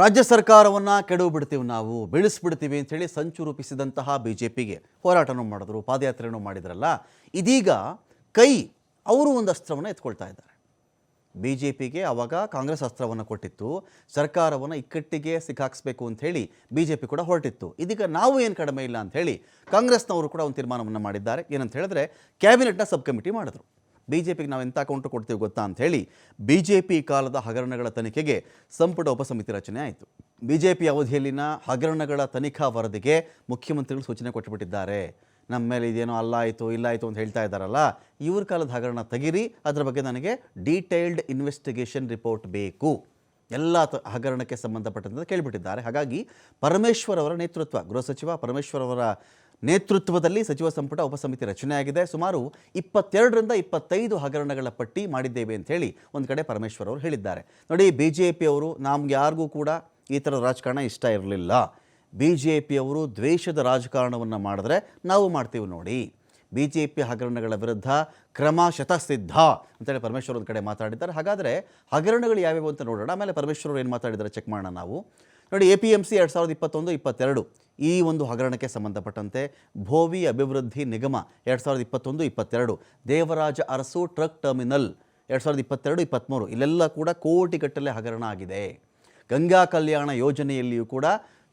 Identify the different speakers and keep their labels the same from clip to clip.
Speaker 1: ರಾಜ್ಯ ಸರ್ಕಾರವನ್ನು ಕೆಡವು ಬಿಡ್ತೀವಿ ನಾವು, ಬೆಳೆಸ್ಬಿಡ್ತೀವಿ ಅಂತೇಳಿ ಸಂಚು ರೂಪಿಸಿದಂತಹ ಬಿ ಜೆ ಪಿಗೆ ಹೋರಾಟನೂ ಮಾಡಿದ್ರು, ಪಾದಯಾತ್ರೆನೂ ಮಾಡಿದ್ರಲ್ಲ, ಇದೀಗ ಕೈ ಅವರು ಒಂದು ಅಸ್ತ್ರವನ್ನು ಎತ್ಕೊಳ್ತಾ ಇದ್ದಾರೆ. ಬಿ ಜೆ ಪಿಗೆ ಆವಾಗ ಕಾಂಗ್ರೆಸ್ ಅಸ್ತ್ರವನ್ನು ಕೊಟ್ಟಿತ್ತು, ಸರ್ಕಾರವನ್ನು ಇಕ್ಕಟ್ಟಿಗೆ ಸಿಕ್ಕಾಕ್ಸ್ಬೇಕು ಅಂತ ಹೇಳಿ ಬಿ ಜೆ ಪಿ ಕೂಡ ಹೊರಟಿತ್ತು. ಇದೀಗ ನಾವು ಏನು ಕಡಿಮೆ ಇಲ್ಲ ಅಂತ ಹೇಳಿ ಕಾಂಗ್ರೆಸ್ನವರು ಕೂಡ ಒಂದು ತೀರ್ಮಾನವನ್ನು ಮಾಡಿದ್ದಾರೆ. ಏನಂತ ಹೇಳಿದ್ರೆ, ಕ್ಯಾಬಿನೆಟ್ನ ಸಬ್ ಕಮಿಟಿ ಮಾಡಿದ್ರು. ಬಿ ಜೆ ಪಿಗೆ ನಾವು ಎಂಥ ಅಕೌಂಟ್ ಕೊಡ್ತೀವಿ ಗೊತ್ತಾ ಅಂತ ಹೇಳಿ ಬಿ ಜೆ ಪಿ ಕಾಲದ ಹಗರಣಗಳ ತನಿಖೆಗೆ ಸಂಪುಟ ಉಪಸಮಿತಿ ರಚನೆ ಆಯಿತು. ಬಿ ಜೆ ಪಿ ಅವಧಿಯಲ್ಲಿನ ಹಗರಣಗಳ ತನಿಖಾ ವರದಿಗೆ ಮುಖ್ಯಮಂತ್ರಿಗಳು ಸೂಚನೆ ಕೊಟ್ಟುಬಿಟ್ಟಿದ್ದಾರೆ ನಮ್ಮ ಮೇಲೆ ಇದೇನೋ ಅಲ್ಲ ಆಯಿತು, ಇಲ್ಲ ಆಯಿತು ಅಂತ ಹೇಳ್ತಾ ಇದ್ದಾರಲ್ಲ, ಇವ್ರ ಕಾಲದ ಹಗರಣ ತೆಗಿರಿ, ಅದರ ಬಗ್ಗೆ ನನಗೆ ಡೀಟೇಲ್ಡ್ ಇನ್ವೆಸ್ಟಿಗೇಷನ್ ರಿಪೋರ್ಟ್ ಬೇಕು. ಎಲ್ಲ ಹಗರಣಕ್ಕೆ ಸಂಬಂಧಪಟ್ಟಂತೆ ಕೇಳಿಬಿಟ್ಟಿದ್ದಾರೆ. ಹಾಗಾಗಿ ಪರಮೇಶ್ವರ್ ಅವರ ನೇತೃತ್ವ, ಗೃಹ ಸಚಿವ ಪರಮೇಶ್ವರ್ ಅವರ ನೇತೃತ್ವದಲ್ಲಿ ಸಚಿವ ಸಂಪುಟ ಉಪಸಮಿತಿ ರಚನೆಯಾಗಿದೆ. ಸುಮಾರು ಇಪ್ಪತ್ತೆರಡರಿಂದ ಇಪ್ಪತ್ತೈದು ಹಗರಣಗಳ ಪಟ್ಟಿ ಮಾಡಿದ್ದೇವೆ ಅಂತ ಹೇಳಿ ಒಂದು ಕಡೆ ಪರಮೇಶ್ವರ್ ಅವರು ಹೇಳಿದ್ದಾರೆ. ನೋಡಿ ಬಿ ಜೆ ಪಿಯವರು ನಮ್ಗೆ ಯಾರಿಗೂ ಕೂಡ ಈ ಥರದ ರಾಜಕಾರಣ ಇಷ್ಟ ಇರಲಿಲ್ಲ. ಬಿ ಜೆ ಪಿಯವರು ದ್ವೇಷದ ರಾಜಕಾರಣವನ್ನು ಮಾಡಿದ್ರೆ ನಾವು ಮಾಡ್ತೀವಿ ನೋಡಿ. ಬಿ ಜೆ ಪಿ ಹಗರಣಗಳ ವಿರುದ್ಧ ಕ್ರಮ ಶತಸಿದ್ಧ ಅಂತೇಳಿ ಪರಮೇಶ್ವರ್ ಒಂದು ಕಡೆ ಮಾತಾಡಿದ್ದಾರೆ. ಹಾಗಾದರೆ ಹಗರಣಗಳು ಯಾವ್ಯಾವು ಅಂತ ನೋಡೋಣ. ಆಮೇಲೆ ಪರಮೇಶ್ವರ್ ಏನು ಮಾತಾಡಿದ್ದಾರೆ ಚೆಕ್ ಮಾಡೋಣ ನಾವು. ನೋಡಿ, ಎ ಪಿ ಎಂ ಸಿ ಎರಡು ಸಾವಿರದ ಇಪ್ಪತ್ತೊಂದು, ಇಪ್ಪತ್ತೆರಡು. ಈ ಒಂದು ಹಗರಣಕ್ಕೆ ಸಂಬಂಧಪಟ್ಟಂತೆ ಭೋವಿ ಅಭಿವೃದ್ಧಿ ನಿಗಮ ಎರಡು ಸಾವಿರದ ಇಪ್ಪತ್ತೊಂದು, ಇಪ್ಪತ್ತೆರಡು, ದೇವರಾಜ ಅರಸು ಟ್ರಕ್ ಟರ್ಮಿನಲ್ ಎರಡು ಸಾವಿರದ ಇಪ್ಪತ್ತೆರಡು, ಇಪ್ಪತ್ತ್ಮೂರು, ಇಲ್ಲೆಲ್ಲ ಕೂಡ ಕೋಟಿಗಟ್ಟಲೆ ಹಗರಣ ಆಗಿದೆ. ಗಂಗಾ ಕಲ್ಯಾಣ ಯೋಜನೆಯಲ್ಲಿಯೂ ಕೂಡ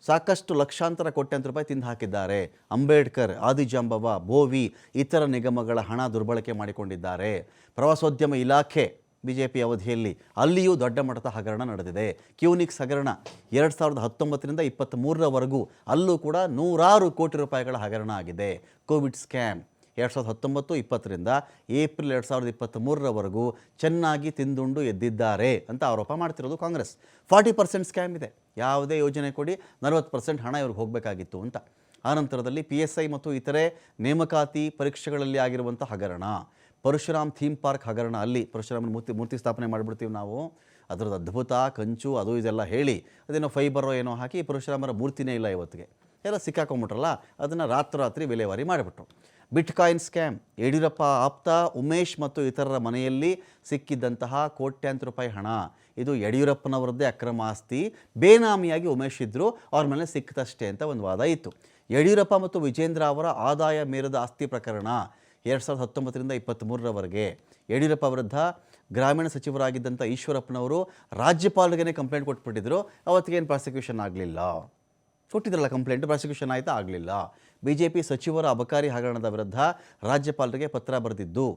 Speaker 1: ಸಾಕಷ್ಟು ಲಕ್ಷಾಂತರ ಕೋಟ್ಯಾಂತರ ರೂಪಾಯಿ ತಿಂದು ಹಾಕಿದ್ದಾರೆ. ಅಂಬೇಡ್ಕರ್, ಆದಿಜಾಂಬವ, ಭೋವಿ ಇತರ ನಿಗಮಗಳ ಹಣ ದುರ್ಬಳಕೆ ಮಾಡಿಕೊಂಡಿದ್ದಾರೆ. ಪ್ರವಾಸೋದ್ಯಮ ಇಲಾಖೆ ಬಿ ಜೆ ಪಿ ಅವಧಿಯಲ್ಲಿ ಅಲ್ಲಿಯೂ ದೊಡ್ಡ ಮಟ್ಟದ ಹಗರಣ ನಡೆದಿದೆ. ಕ್ಯೂನಿಕ್ಸ್ ಹಗರಣ ಎರಡು ಸಾವಿರದ ಹತ್ತೊಂಬತ್ತರಿಂದ ಇಪ್ಪತ್ತ್ಮೂರರವರೆಗೂ ಅಲ್ಲೂ ಕೂಡ ನೂರಾರು ಕೋಟಿ ರೂಪಾಯಿಗಳ ಹಗರಣ ಆಗಿದೆ. ಕೋವಿಡ್ ಸ್ಕ್ಯಾಮ್ ಎರಡು ಸಾವಿರದ ಹತ್ತೊಂಬತ್ತು ಇಪ್ಪತ್ತರಿಂದ ಏಪ್ರಿಲ್ ಎರಡು ಸಾವಿರದ ಇಪ್ಪತ್ತ್ಮೂರರವರೆಗೂ ಚೆನ್ನಾಗಿ ತಿಂದುಂಡು ಎದ್ದಿದ್ದಾರೆ ಅಂತ ಆರೋಪ ಮಾಡ್ತಿರೋದು ಕಾಂಗ್ರೆಸ್. ಫಾರ್ಟಿ ಪರ್ಸೆಂಟ್ ಸ್ಕ್ಯಾಮ್ ಇದೆ. ಯಾವುದೇ ಯೋಜನೆ ಕೊಡಿ ನಲವತ್ತು ಪರ್ಸೆಂಟ್ ಹಣ ಇವ್ರಿಗೆ ಹೋಗಬೇಕಾಗಿತ್ತು ಅಂತ. ಆನಂತರದಲ್ಲಿ ಪಿ ಎಸ್ ಐ ಮತ್ತು ಇತರೆ ನೇಮಕಾತಿ ಪರೀಕ್ಷೆಗಳಲ್ಲಿ ಆಗಿರುವಂಥ ಹಗರಣ. ಪರಶುರಾಮ್ ಥೀಮ್ ಪಾರ್ಕ್ ಹಗರಣ. ಅಲ್ಲಿ ಪರಶುರಾಮನ ಮೂರ್ತಿ ಮೂರ್ತಿ ಸ್ಥಾಪನೆ ಮಾಡಿಬಿಡ್ತೀವಿ ನಾವು. ಅದರದ್ದು ಅದ್ಭುತ, ಕಂಚು, ಅದು ಇದೆಲ್ಲ ಹೇಳಿ ಅದೇನೋ ಫೈಬರೋ ಏನೋ ಹಾಕಿ ಪರಶುರಾಮರ ಮೂರ್ತಿನೇ ಇಲ್ಲ ಇವತ್ತಿಗೆ. ಎಲ್ಲ ಸಿಕ್ಕಾಕೊಂಬಿಟ್ರಲ್ಲ, ಅದನ್ನು ರಾತ್ರೋರಾತ್ರಿ ವಿಲೇವಾರಿ ಮಾಡಿಬಿಟ್ರು. ಬಿಟ್ಕಾಯಿನ್ ಸ್ಕ್ಯಾಮ್, ಯಡಿಯೂರಪ್ಪ ಆಪ್ತ, ಉಮೇಶ್ ಮತ್ತು ಇತರರ ಮನೆಯಲ್ಲಿ ಸಿಕ್ಕಿದ್ದಂತಹ ಕೋಟ್ಯಾಂತರ ರೂಪಾಯಿ ಹಣ. ಇದು ಯಡಿಯೂರಪ್ಪನವರದ್ದೇ ಅಕ್ರಮ ಆಸ್ತಿ. ಬೇನಾಮಿಯಾಗಿ ಉಮೇಶ್ ಇದ್ದರು ಅವ್ರ ಮೇಲೆ ಸಿಕ್ಕಿತಷ್ಟೇ ಅಂತ ಒಂದು ವಾದ ಇತ್ತು. ಯಡಿಯೂರಪ್ಪ ಮತ್ತು ವಿಜೇಂದ್ರ ಅವರ ಆದಾಯ ಮೀರದ ಆಸ್ತಿ ಪ್ರಕರಣ. ಎರಡು ಸಾವಿರದ ಹತ್ತೊಂಬತ್ತರಿಂದ ಇಪ್ಪತ್ತ್ಮೂರರವರೆಗೆ ಯಡಿಯೂರಪ್ಪ ವಿರುದ್ಧ ಗ್ರಾಮೀಣ ಸಚಿವರಾಗಿದ್ದಂಥ ಈಶ್ವರಪ್ಪನವರು ರಾಜ್ಯಪಾಲರಿಗೆ ಕಂಪ್ಲೇಂಟ್ ಕೊಟ್ಬಿಟ್ಟಿದ್ರು. ಅವತ್ತಿಗೇನು ಪ್ರಾಸಿಕ್ಯೂಷನ್ ಆಗಲಿಲ್ಲ. ಕೊಟ್ಟಿದ್ರಲ್ಲ ಕಂಪ್ಲೇಂಟ್, ಪ್ರಾಸಿಕ್ಯೂಷನ್ ಆಯಿತಾ? ಆಗಲಿಲ್ಲ. ಬಿ ಜೆ ಪಿ ಸಚಿವರ ಅಬಕಾರಿ ಹಗರಣದ ವಿರುದ್ಧ ರಾಜ್ಯಪಾಲರಿಗೆ ಪತ್ರ ಬರೆದಿದ್ದು,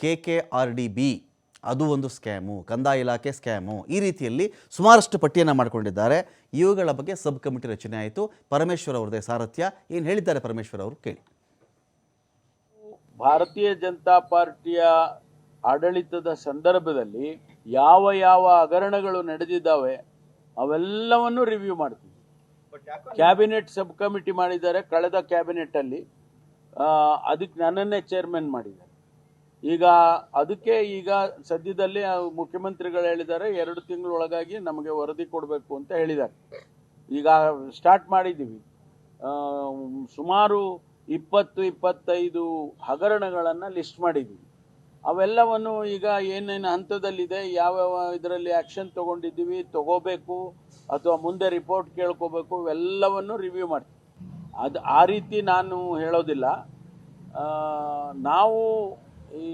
Speaker 1: K K R D B, ಅದು ಒಂದು ಸ್ಕ್ಯಾಮು, ಕಂದಾಯ ಇಲಾಖೆ ಸ್ಕ್ಯಾಮು, ಈ ರೀತಿಯಲ್ಲಿ ಸುಮಾರಷ್ಟು ಪಟ್ಟಿಯನ್ನು ಮಾಡಿಕೊಂಡಿದ್ದಾರೆ. ಇವುಗಳ ಬಗ್ಗೆ ಸಬ್ ಕಮಿಟಿ ರಚನೆ ಆಯಿತು. ಪರಮೇಶ್ವರ್ ಅವರದೇ ಸಾರಥ್ಯ. ಏನು ಹೇಳಿದ್ದಾರೆ ಪರಮೇಶ್ವರ್ ಅವರು? ಕೇಳಿ.
Speaker 2: ಭಾರತೀಯ ಜನತಾ ಪಾರ್ಟಿಯ ಆಡಳಿತದ ಸಂದರ್ಭದಲ್ಲಿ ಯಾವ ಯಾವ ಹಗರಣಗಳು ನಡೆದಿದ್ದಾವೆ ಅವೆಲ್ಲವನ್ನು ರಿವ್ಯೂ ಮಾಡ್ತೀವಿ. ಕ್ಯಾಬಿನೆಟ್ ಸಬ್ ಕಮಿಟಿ ಮಾಡಿದ್ದಾರೆ. ಕಳೆದ ಕ್ಯಾಬಿನೆಟ್ ಅಲ್ಲಿ ಅದಕ್ಕೆ ನನ್ನನ್ನೇ ಚೇರ್ಮನ್ ಮಾಡಿದ್ದಾರೆ. ಈಗ ಅದಕ್ಕೆ ಈಗ ಸದ್ಯದಲ್ಲಿ ಮುಖ್ಯಮಂತ್ರಿಗಳು ಹೇಳಿದ್ದಾರೆ ಎರಡು ತಿಂಗಳೊಳಗಾಗಿ ನಮಗೆ ವರದಿ ಕೊಡಬೇಕು ಅಂತ ಹೇಳಿದ್ದಾರೆ. ಈಗ ಸ್ಟಾರ್ಟ್ ಮಾಡಿದ್ದೀವಿ. ಸುಮಾರು ಇಪ್ಪತ್ತು, ಇಪ್ಪತ್ತೈದು ಹಗರಣಗಳನ್ನು ಲಿಸ್ಟ್ ಮಾಡಿದ್ದೀವಿ ಅವೆಲ್ಲವನ್ನು ಈಗ ಏನೇನು ಹಂತದಲ್ಲಿದೆ, ಯಾವ್ಯಾವ ಇದರಲ್ಲಿ ಆ್ಯಕ್ಷನ್ ತಗೊಂಡಿದ್ದೀವಿ ತಗೋಬೇಕು, ಅಥವಾ ಮುಂದೆ ರಿಪೋರ್ಟ್ ಕೇಳ್ಕೋಬೇಕು, ಇವೆಲ್ಲವನ್ನು ರಿವ್ಯೂ ಮಾಡ್ತೀವಿ. ಅದು ಆ ರೀತಿ ನಾನು ಹೇಳೋದಿಲ್ಲ. ನಾವು ಈ